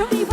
ช่วงนี้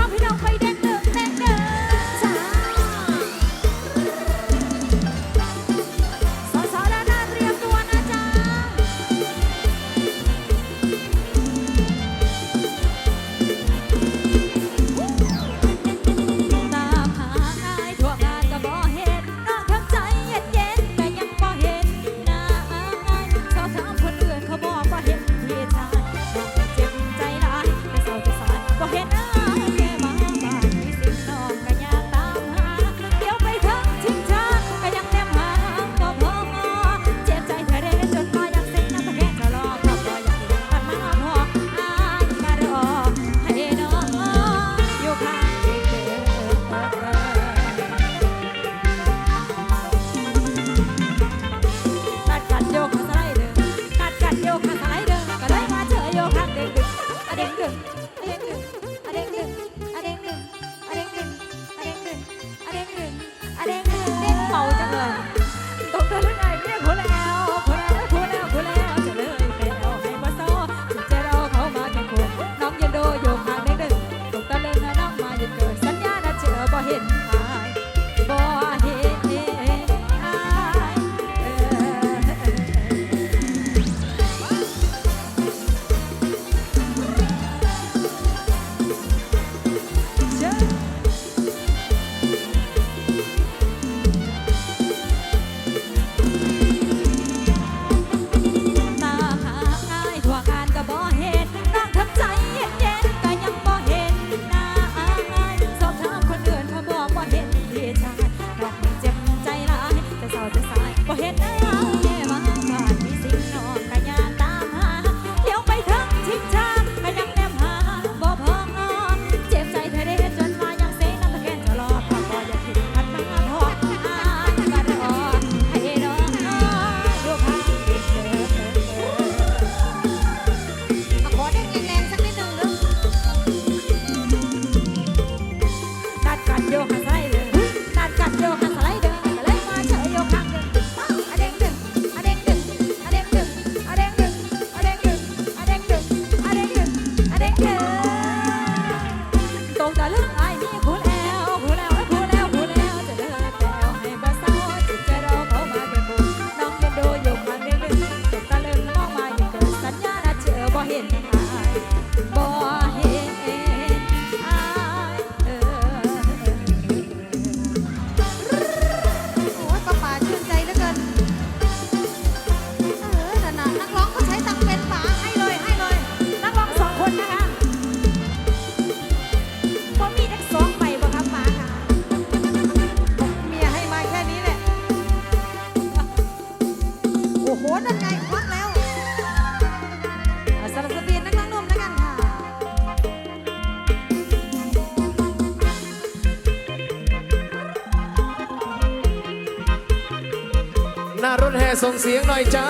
สียงหน่อยจ้า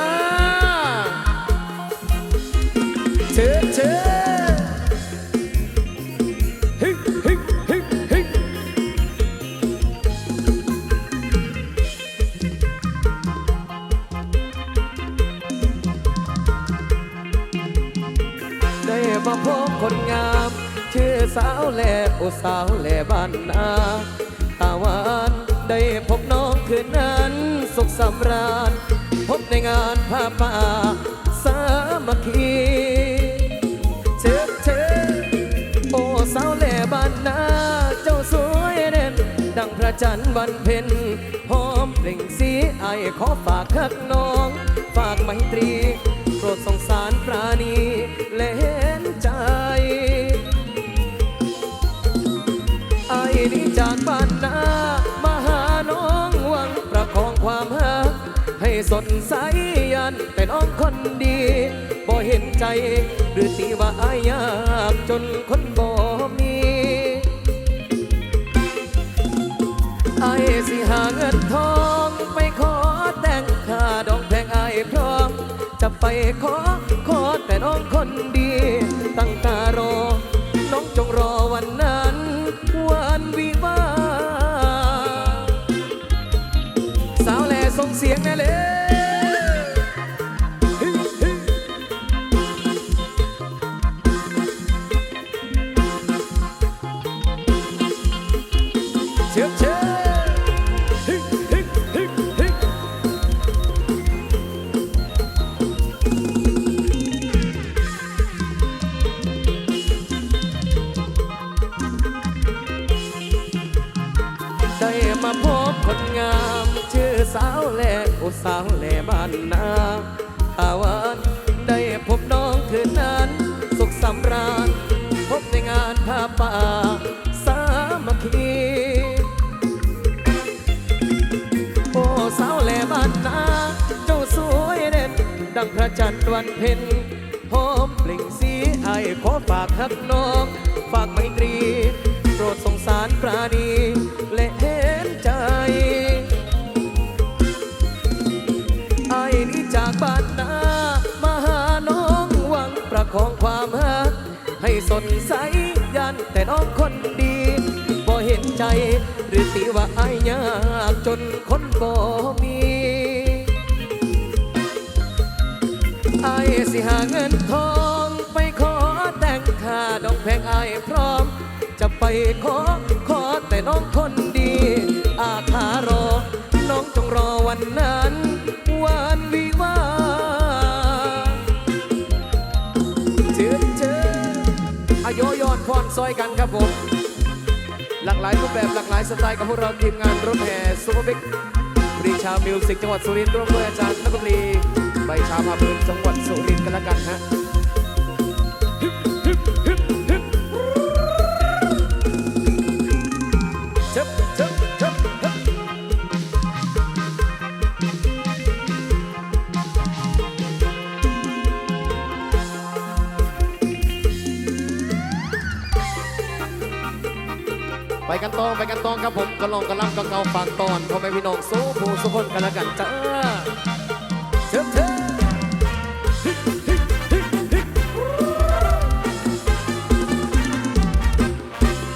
เชิญได้มาพบคนงาม ชื่อสาวแล่โอสาวแหล่บ้านนาตาหวานได้พบน้องคืนนั้นสุขสำราญ ในงานผ้าป่าสามัคคีเชิดเชิดโอ้สาวแหล่บ้านนาเจ้าสวยเด่น ดังพระจันทร์วันเพ็ญหอมเปล่งสีไอขอฝากคักน้อง ฝากไมตรีโปรดสงสารปราณีและเห็นใจไอนี้จากบ้านนา สนสายันแต่น้องคนดีบ่เห็นใจหรือสีว่าอายากจนคนบ่มีไอ้สิหาเงินทอง ไปขอแต่งค่าดองแพงอายพร้อมจะไปขอ แหลกอุสาวแหลบ้านนาตาวันได้พบน้องคืนนั้น สุขสำราญ พบในงานผ้าป่า สามัคคีโอ้สาวแหลบ้านนาเจ้าสวยเด่น ดังพระจันทร์วันเพ็ญหอมเปล่งสีไอขอฝากฮักน้อง ฝากไมตรี โปรดสงสารปราณี ห็นใจหรือตีว่าอายยากจนคนบ่มีไอ้สิหาเงินทองไปขอแต่งค่าดองแพงอายพร้อม จะไปขอขอแต่น้องคนดี อาคารอ น้องจงรอวันนั้น วันวิวาเจอเจออายอยอนพรซอยกันครับผม หลากหลายรูปแบบหลากหลายสไตล์กับพวกเราทีมงานรถแห่ซูเปอร์บิ๊กปรีชามิวสิกจังหวัดสุรินทร์ร่วมด้วยอาจารย์นักดนตรีใบชาพาเพลินจังหวัดสุรินทร์กันละกันฮะ กันตองไปกันตองครับผมกระลองกระลำกระเกาฝากตอนพ่อแม่พี่น้องสู้ผู้สุคนกันแล้วกันจ้าเชิบเชิบ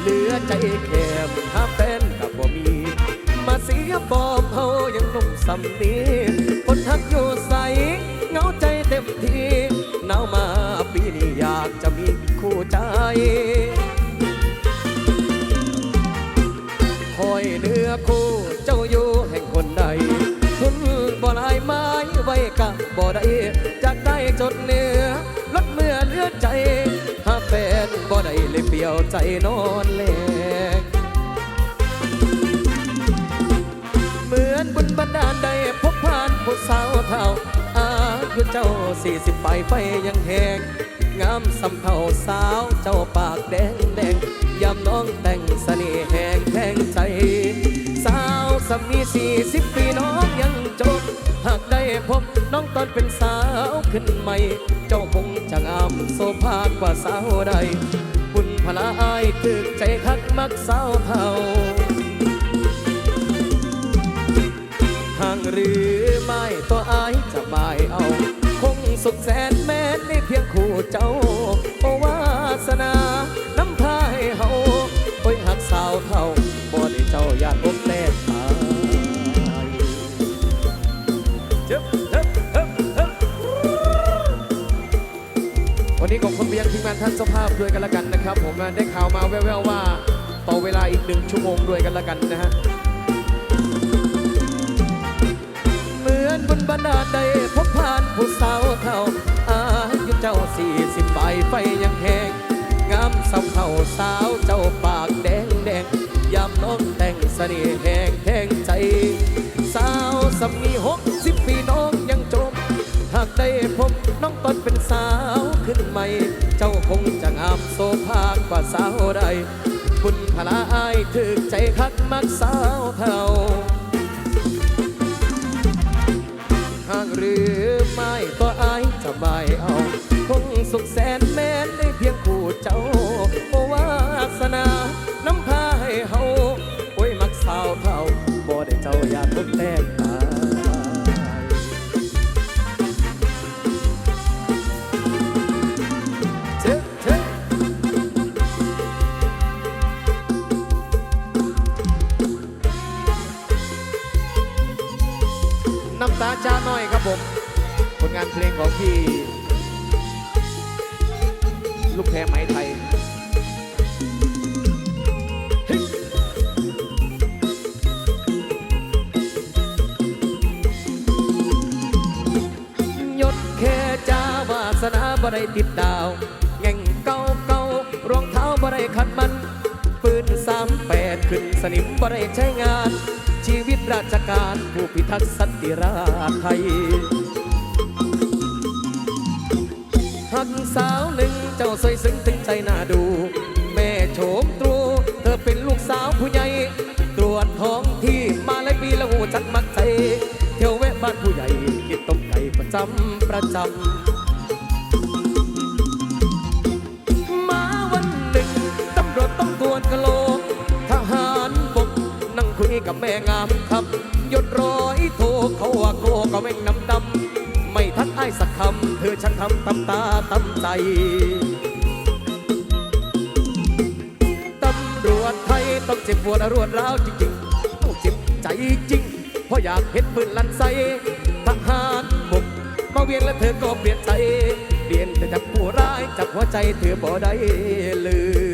เหลือใจแคบถ้าเป็นกับบ่มี มาเสียบอมเฮายังหนุ่มสำนีคนทักอยู่ใสเหงาใจเต็มทีหนาวมาปีนี้อยากจะมีคู่ใจ เนื้อคู่เจ้าอยู่แห่งคนใดทุนบ่ลายไม้ไว้กับบ่ได้จากได้จดเนื้อลดเมื่อเลือใจหาแฟนบ่ได้เลยเปลี่ยวใจนอนแลกเหมือนบุญบันดาลได้พบผ่านผู้สาวเท่าอายุเจ้าสี่สิบไปไฟยังแหงงามสำเท่าสาวเจ้าปากแดงแดง สามีสี่สิบปีน้องยังจบหากได้พบน้องตอนเป็นสาวขึ้นใหม่ เจ้าคงจะงามโซภากว่าสาวใด บุญพลาอายถึกใจคักมักสาวเท่าห่างหรือไม่ตัวอายจะบายเอา คงสุขแสนแม้ในเพียงคู่เจ้า โอวาสนาานท่านเจ้าภาพด้วยกันละกันนะครับ ผมได้ข่าวมาแว่วๆว่า ต่อเวลาอีกหนึ่งชั่วโมงด้วยกันละกันนะฮะเหมือนบุญบันดาลได้พบผ่านผู้สาวเท่า อายุเจ้าสี่สิบปลายไฟยังแหงงามสาวเท่าสาวเจ้าปากแดงแดงยามน้องแต่งเสน่ห์แหงแทงใจ สาวสามีหกสิบปีน้องยังจม หากได้พบน้องตอนเป็นสาวขึ้นใหม่ กว่าสาวใดคุณพลาอายถึกใจคักมักสาวเท่าหากหรือไม่ก็อายจะไม่เอา คงสุขแสนแม้นได้เพียงคู่เจ้า ตาจ้าน้อยครับผม ผลงานเพลงของพี่ ลูกแพรไหมไทยยศแคจ้าวาสนาบ่ไรติดดาวแง่งเก่าเก่ารองเท้าบ่ไรขัดมัน ปืนสามแปดขึ้นสนิมบ่ไรใช้งาน ราชการผู้พิทักษ์สันติราษฎร์ไทยหักสาวหนึ่งเจ้าสวยซึ้งถึงใจน่าดู แม่โฉมตรูเธอเป็นลูกสาวผู้ใหญ่ ตรวจท้องที่มาหลายปีแล้วหูจักมักใจ เที่ยวแวะบ้านผู้ใหญ่กินต้มไก่ประจำประจำ กับแม่งามครับยศร้อยโทเขาว่าโกก็เว่งน้ำดำไม่ทักอ้ายสักคำเธอช่างทำตำตาตำใจตำรวจไทยต้องเจ็บปวดรวดร้าวจริงๆต้องเจ็บใจจริง เพราะอยากเห็นปืนลั่นใส่ทหารบกมาเวียนแล้วเธอก็เปลี่ยนใจเปลี่ยนแต่จับผู้ร้ายจับหัวใจเธอบ่ได้เลย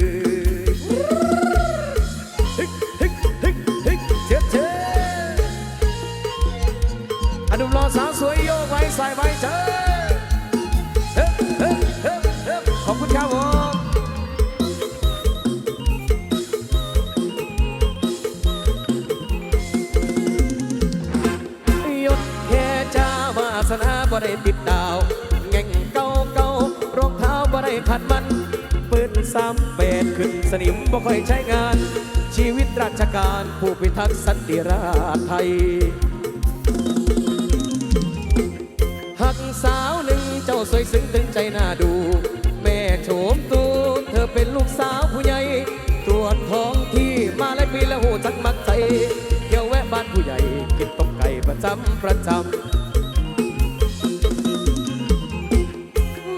ใส่ไว้เชิดเฮ้เฮ้เฮ้เฮ้ขอบคุณครับผมยศแค่จ้าวาสนาบ่ได้ติดดาวแง่งเก่าเก่ารองเท้าบ่ได้ขัดมันปืนสามเปดขึ้นสนิมบ่ค่อยใช้งาน ชีวิตราชการผู้พิทักษ์สันติราษฎร์ไทย สาวหนึ่งเจ้าสวยซึ้งตึงใจน่าดู แม่โฉมตูเธอเป็นลูกสาวผู้ใหญ่ ตรวจท้องที่มาหลายปีแล้วหูจักมักใจเที่ยวแวะบ้านผู้ใหญ่กินต้มไก่ประจำประจำ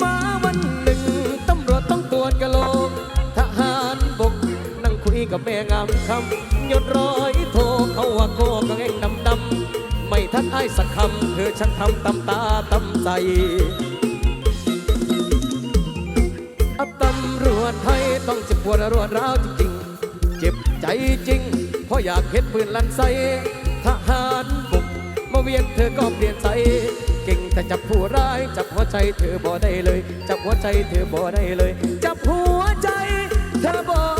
มาวันหนึ่งตำรวจต้องตรวจกะโหลกทหารบกนั่งคุยกับแม่งามคำยศร้อยโทเขาว่าโกก็แง่ง ๆไม่ทักอ้ายสักคำ เธอช่างทำตำตาตำใจตำรวจไทยต้องเจ็บปวดรวดร้าวจริงๆ เจ็บใจจริง เพราะอยากเห็นปืนลั่นใส่ทหารบุกมาเวียนเธอก็เปลี่ยนใจเก่งแต่จับผู้ร้ายจับหัวใจเธอบ่ได้เลย จับหัวใจเธอบ่ได้เลย จับหัวใจเธอบ่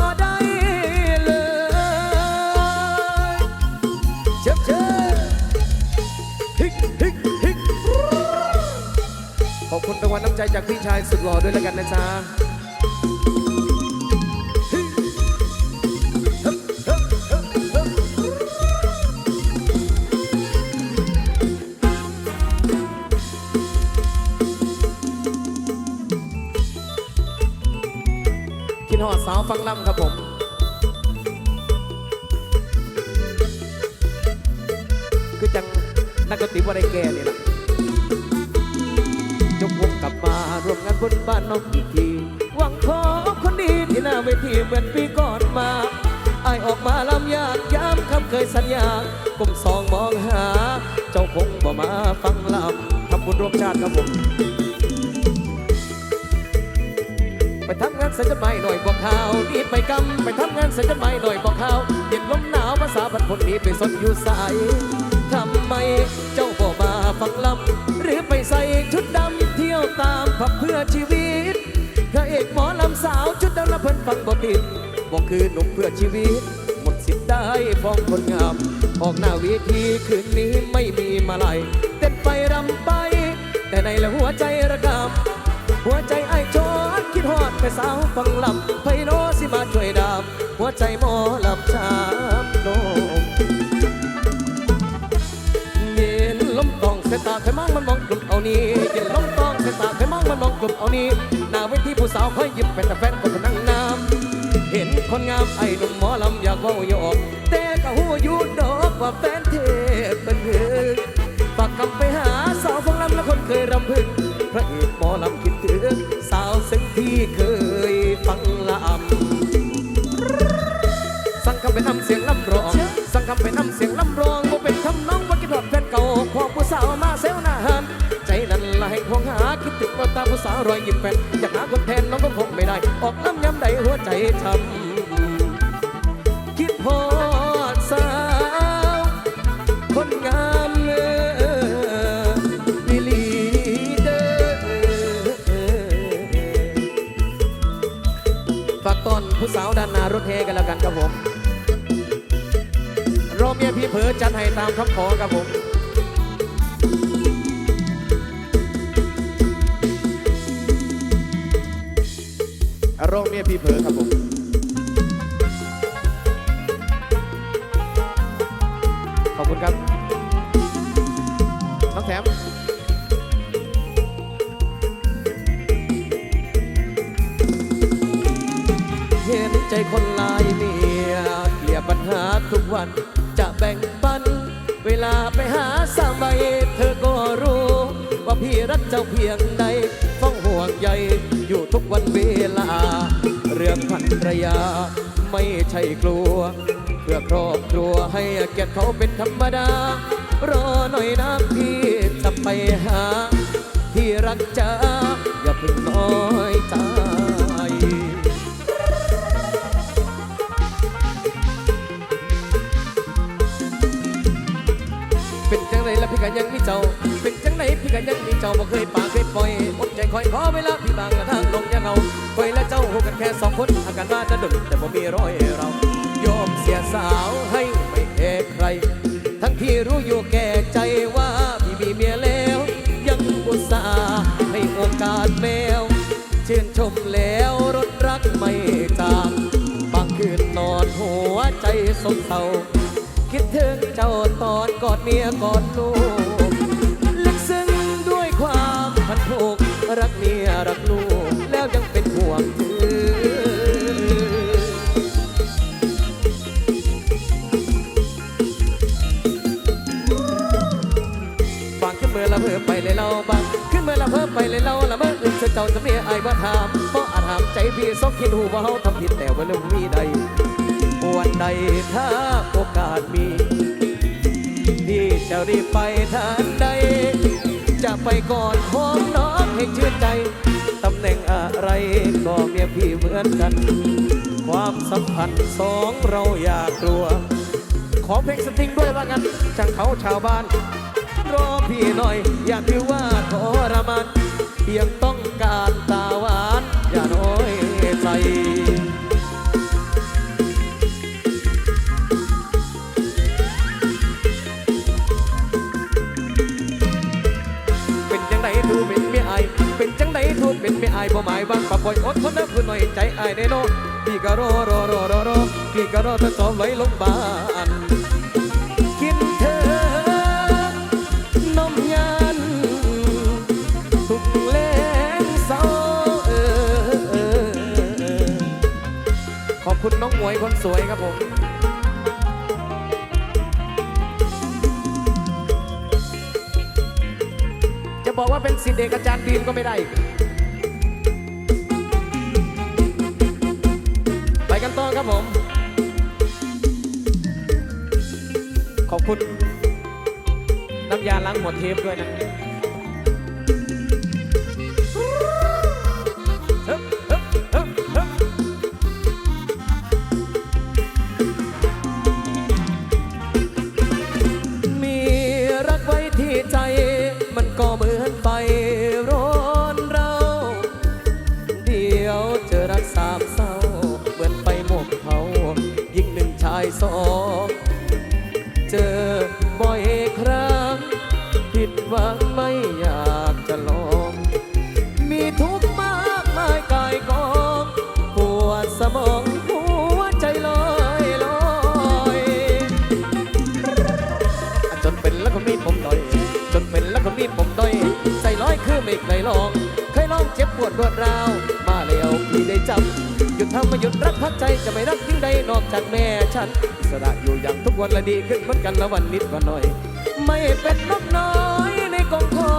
รางวัลน้ำใจจากพี่ชายสุดหล่อด้วยแล้วกันนะจ๊ะฮิฮึบฮึบฮึบฮึบคิดหอดสาวฟังล่ำครับผมคือจังนักดนตรีว่าได้แก่นี่แหละ นบ้านน้องอีกทีหวังขอคนดีที่หน้าเวทีเหมือนปีก่อนมาไอายออกมาลำยากย้ำคำเคยสัญญากลมสองมองหา เจ้าคงบ่มาฟังลำทำบุญร่วมชาติครับผม ไปทำงานใส่จดหมายหน่อยบอกข่าวนี่ไปกำไปทำงานใส่จดหมายหน่อยบอกข่าวเย็นลมหนาวภาษาบันพนนี้ไปสดอยู่สายทำไมเจ้า ฟังลำหรือไปใส่ชุดดำเที่ยวตามผับเพื่อชีวิตพระเอกหมอลำสาวชุดดำละเพิ่นฟังบ่ติดบอกคือหนุ่มเพื่อชีวิต หมดสิทธิ์ได้ฟ้องคนงาม ออกหน้าเวทีคืนนี้ไม่มีมาลัยเต้นไปรำไป แต่ในละหัวใจระกำหัวใจไอ้โจดคิดฮอดแต่สาวฟังลำไพโนสิมาช่วยดามหัวใจหมอล องกลุ่มเอานี้หน้าเวทีผู้สาวคอยยิ้มเป็นแต่แฟนคนนั่งน้ำเห็นคนงามไอ้หนุ่มหมอลำอยากเว่าโยกแต่ก็หูอยู่ดอกว่าแฟนเทพเป็นเหือฝากคำไปหาสาวฟังลำและคนเคยรำพึงพระเอกหมอลำคิดถึงสาวเซึ่งที่เคยฟังลำสั่งคำไปนำเสียงลำร้องสั่งคำไปนำเสียง ตาผู้สาวรอยยิ้มแฟนอยากหาคนแทนน้องก็คงไม่ได้ ออกน้ำย้ำใดหัวใจช้ำคิดพอดสาว คนงามเนื้อวิลีเดอฝากตอนผู้สาวด้านหน้ารถเฮกันแล้วกันครับผมรอเมียพี่เผลอจัดให้ตามคำขอครับผม โรงเมียพี่เผลอครับผม ไม่ใช่กลัว เพื่อครอบครัวให้เกียรติเขาเป็นธรรมดา รอหน่อยนะพี่จะไปหา ที่รักจ้าอย่าเพิ่งน้อยใจเป็นจังไรแล้วพี่ก็ยังมีเจ้า พี่ก็ยังมีเจ้าบ่เคยปากเคยปล่อยอดใจคอยขอเวลาพี่บางกระทางลงอยาเอาคอยและเจ้าหูกันแค่สองคนอาการว่าจะดุนแต่บ่มีรอยเรายอมเสียสาวให้ไม่แคร์ใคร ทั้งที่รู้อยู่แก่ใจว่าพี่มีเมียแล้ว ยังอุตส่าห์ให้โอกาสแมวชื่นชมแล้วรถรักไม่จางบางคืนนอนหัวใจสมเศร้าคิดถึงเจ้าตอนกอดเมียกอดลูก ความพันผูกรักเมียรักลูก แล้วยังเป็นห่วงเธอฟังขึ้นเมื่อละเพิ่มไปเลยเราบังขึ้นเมื่อละเพิ่มไปเลยเราละเมื่ออื่นเจ้าจะเมียไอ้บ่ถามเพราะอาจถามใจพี่สองคิดหูว่าเขาทำผิดแต่ว่าเรื่องมีใดวันใดถ้าโอกาสมี ที่จะรีบไปทันใด จะไปก่อนพ้อมน้องให้ชื่นใจ ตำแหน่งอะไรก็เมียพี่เหมือนกัน ความสัมพันธ์สองเราอย่ากลัว ขอเพลงสตริงด้วยว่างั้นจังเขาชาวบ้าน รอพี่หน่อย อย่าถือว่าทรมานเพียงต้องการตาหวาน อย่าน้อยใจายบ่หมายบางปะปล่อยอดทนนะคือหน่อยใจอายแน่นอนพี่ก็รอรอรอรอรอพี่ก็รอถ้าจอมไว้ลงบ้านกินเธอนมยันทุกแลงเศร้าเออเออเออขอบคุณน้องหมวยคนสวยครับผมจะบอกว่าเป็นสิทธิเอกอาจารย์บีมก็ไม่ได้ ครับผม ขอบคุณ น้ำยาล้างหมดเทปด้วยนะ ผิดวันหน่อย ไม่เป็นนกน้อยในกองคอ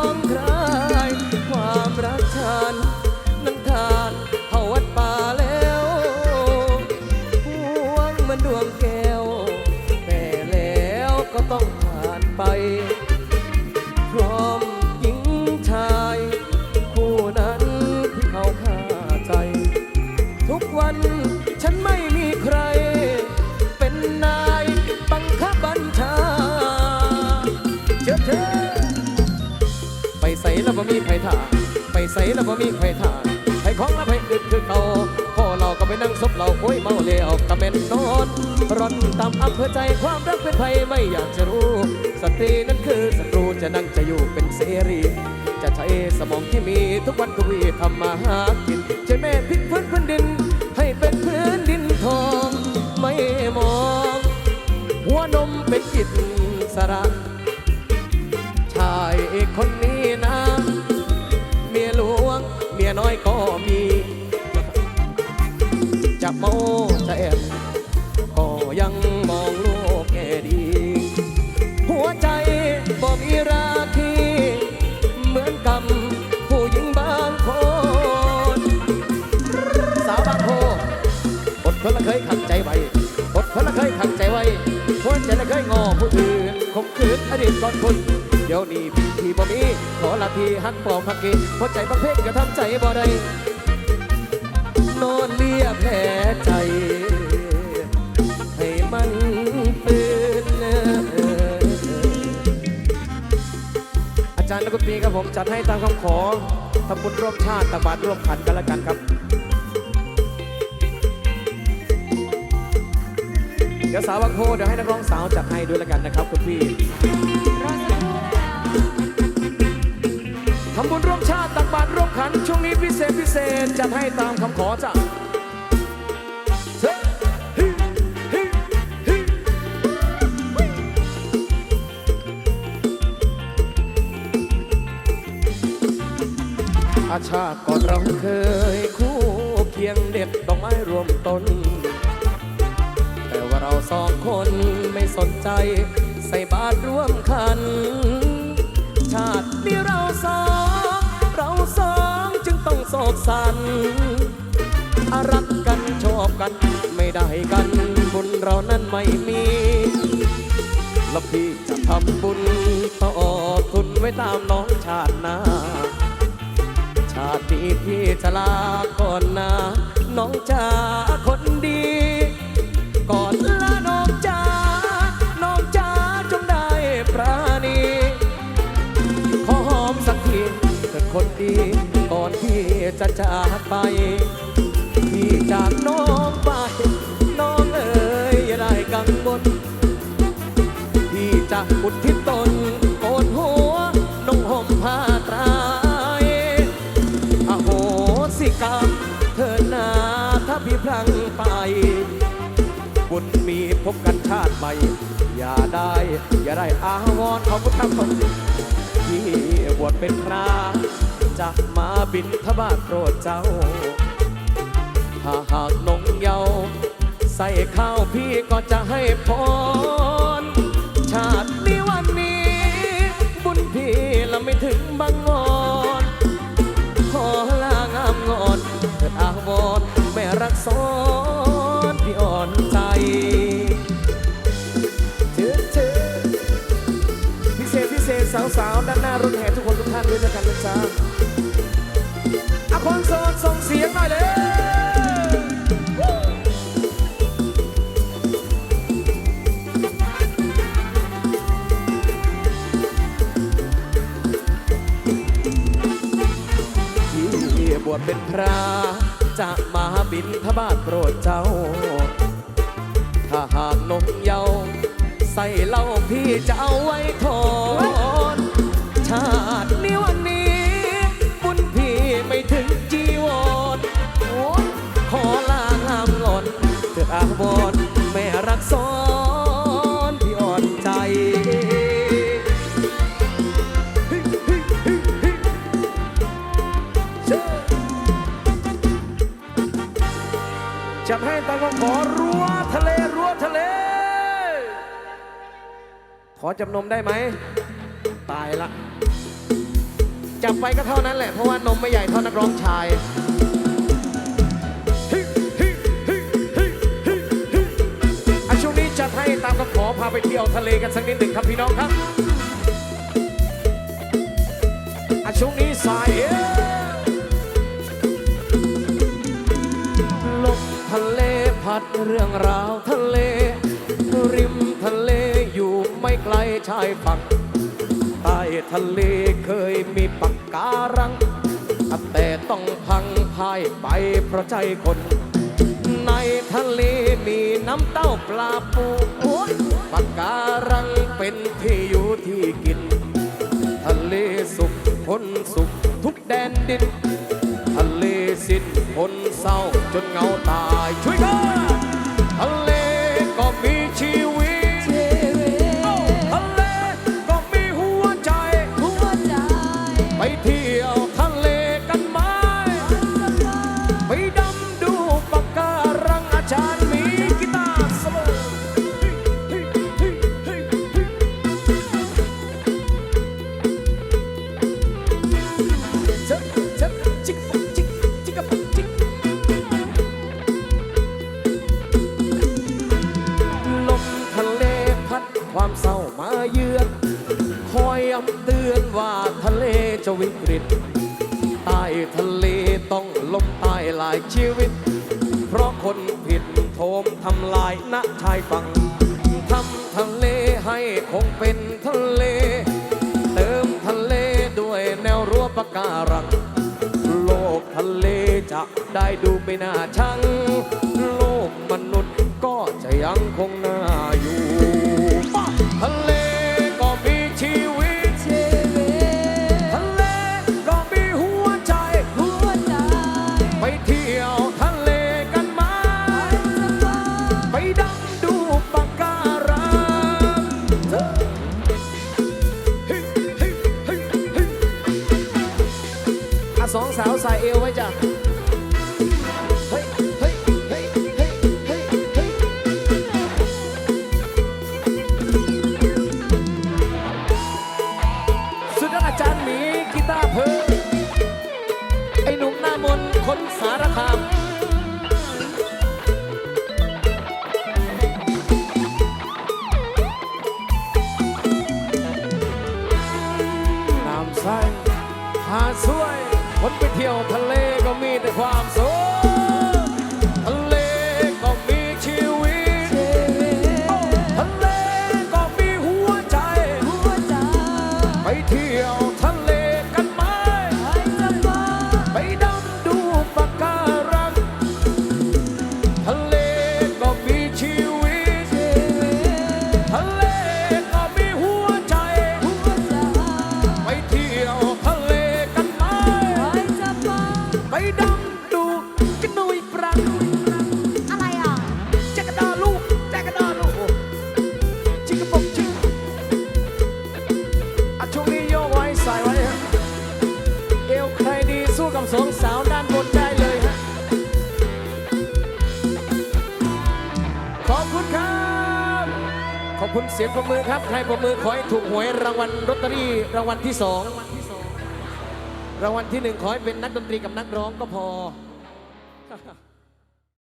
ท่าไปใส่แล้วบ่มีใครท่าใครของแล้วไปอึดคือเขาพ่อเราก็ไปนั่งซบเราโอ้ยเมาแล้วก็เป็นนอนร่อนตามอำเภอใจความรักเป็นภัยไม่อยากจะรู้สตรีนั้นคือศัตรูจะนั่งจะอยู่เป็นเสรี จะใช้สมองที่มีทุกวันทุกวีทำมาหากินใช่แม่พิกพื้นพื้นดิน ให้เป็นพื้นดินทองไม่มอง หัวนมเป็นอิสระ หัวใจละเคยงอผู้อื่นคมคืนอดีตก่อนคุณเดี๋ยวนี้พี่พี่บ่มีขอละทีหักปอกหักกีหัวใจบางเพลงก็ทำใจบ่ได้นอนเลียแผลใจให้มันฟื้นอาจารย์นักดนตรีครับผมจัดให้ตามคำขอทำบุญร่วมชาติตบาตรร่วมขันกันล้วกันครับ เดี๋ยวสาวบางโพเดี๋ยวให้นักร้องสาวจัดให้ด้วยล้วกันนะครับคุณพี่รอสักครู่นะคะทำบุญร่วมชาติตักบาตรร่วมขัน ช่วงนี้พิเศษพิเศษจัดให้ตามคำขอจ้ะอาชาก่อนเราเคยคู่เคียงเด็ดดอกไม้รวมต้น สองคนไม่สนใจ ใส่บาตรร่วมขัน ชาตินี้เราสองเราสองจึงต้องโศกสันอารักกันชอบกัน ไม่ได้กัน บุญเรานั้นไม่มีแล้วพี่จะทำบุญต่อคุณไว้ตามน้องชาติหน้า ชาตินี้พี่จะลาก่อนนะ น้องจ๋าคนดี ก่อน จะจากไป พี่จากน้องไป น้องเอ๋ยอย่าได้กังวลพี่จะอุทิศตนโกนหัวนุ่งห่มผ้าตรายอโหสิกรรมเธอนาถ้าพี่พลังไป บุญมีพบกันชาติใหม่ อย่าได้ อย่าได้อาวรณ์ขอบคุณครับผมที่บวชเป็นพระ จะมาบินทบาทโปรดเจ้า ถ้าหากนงเยา ใส่ข้าวพี่ก็จะให้พร ชาตินี้วันนี้ บุญพี่ละไม่ถึงบางงอนขอลางามงอนเถิดอาวรณ์ไม่รักซ้อนพี่อ่อนใจเชิญเพิเศษพิเศษสาวๆด้านหน้ารถแห่ทุกคนทุกท่านด้วยแล้วกันนะจ๊ะ คนโสดส่งเสียงหน่อยเลยที่บวชเป็นพระ จะมาบินทบาทโปรดเจ้า ถ้าหากนมเยา ใส่เหล้าพี่จะเอาไว้ จำนมได้ไหม ตายละ จับไปก็เท่านั้นแหละ เพราะว่านมไม่ใหญ่เท่านักร้องชายอะช่วงนี้จัดให้ตามคำขอพาไปเที่ยวทะเลกันสักนิดหนึ่งครับพี่น้องครับอะช่วงนี้สายเอวลมทะเลพัดเรื่องราวทะเล ชายฝั่งใต้ทะเลเคยมีปักการัง แต่ต้องพังพ่ายไปเพราะใจคน ในทะเลมีน้ำเต้าปลาปูปะการังเป็นที่อยู่ที่กิน ทะเลสุขคนสุขทุกแดนดิน ทะเลสิ้นคนเศร้าจนเงาตายช่วยกัน here. างวัลที่สองรางวัลที่หนึ่งขอให้เป็นนักดนตรีกับนักร้องก็พอ